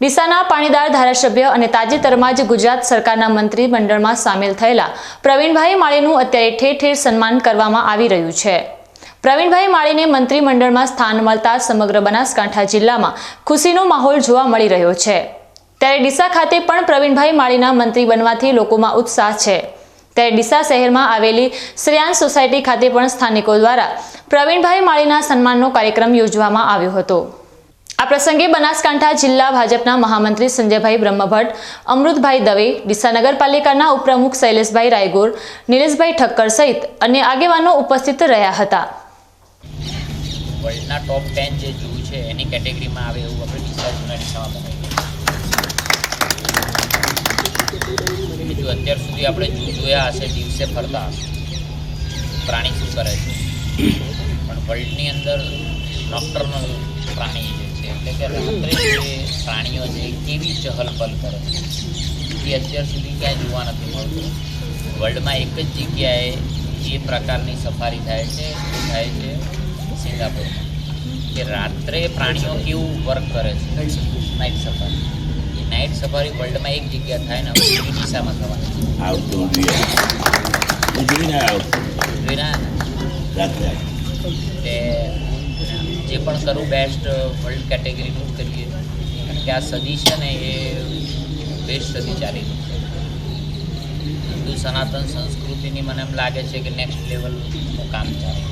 ડીસાના પાણીદાર ધારાસભ્ય અને તાજેતરમાં જ ગુજરાત સરકારના મંત્રીમંડળમાં સામેલ થયેલા પ્રવીણભાઈ માળીનું અત્યારે ઠેર ઠેર સન્માન કરવામાં આવી રહ્યું છે. પ્રવીણભાઈ માળીને મંત્રીમંડળમાં સ્થાન મળતા સમગ્ર બનાસકાંઠા જિલ્લામાં ખુશીનો માહોલ જોવા મળી રહ્યો છે. ત્યારે ડીસા ખાતે પણ પ્રવીણભાઈ માળીના મંત્રી બનવાથી લોકોમાં ઉત્સાહ છે. ત્યારે ડીસા શહેરમાં આવેલી શ્રેયાંશ સોસાયટી ખાતે પણ સ્થાનિકો દ્વારા પ્રવીણભાઈ માળીના સન્માનનો કાર્યક્રમ યોજવામાં આવ્યો હતો. આ પ્રસંગે બનાસકાંઠા જિલ્લા ભાજપના મહામંત્રી સંજયભાઈ બ્રહ્મભટ્ટ, અમૃતભાઈ દવે, ડીસા નગરપાલિકાના ઉપપ્રમુખ શૈલેષભાઈ રાયગોર, નિલેશભાઈ ઠક્કર સહિત અન્ય આગેવાનો ઉપસ્થિત રહ્યા હતા. વર્લ્ડના ટોપ ટેન જે છે, એની કેટેગરીમાં આવે એવું આપણે અત્યાર સુધી આપણે જૂ જોયા હશે, દિવસે ફરતા. પ્રાણી શું કરે છે? પણ વર્લ્ડની અંદર નોક્ટર્નલ પ્રાણી જે છે એટલે કે રાત્રે જે પ્રાણીઓ છે એ કેવી ચહલપહલ કરે છે? એ અત્યાર સુધી ક્યાંય જોવા નથી મળતું. વર્લ્ડમાં એક જ જગ્યાએ એ પ્રકારની સફારી થાય છે એ થાય છે સિંગાપુરમાં કે રાત્રે પ્રાણીઓ કેવું વર્ક કરે છે? નાઇટ સફારી એ નાઇટ સફારી વર્લ્ડમાં એક જગ્યા થાય ને હવે એવી દિશામાં થવાની આવતું રાત્રે. તે જે પણ કરું બેસ્ટ વર્લ્ડ કેટેગરીનું કરીએ. કારણ કે આ સદી છે ને, એ બેસ્ટ સદી ચાલી હિન્દુ સનાતન સંસ્કૃતિની મને એમ લાગે છે કે નેક્સ્ટ લેવલનું કામ ચાલે.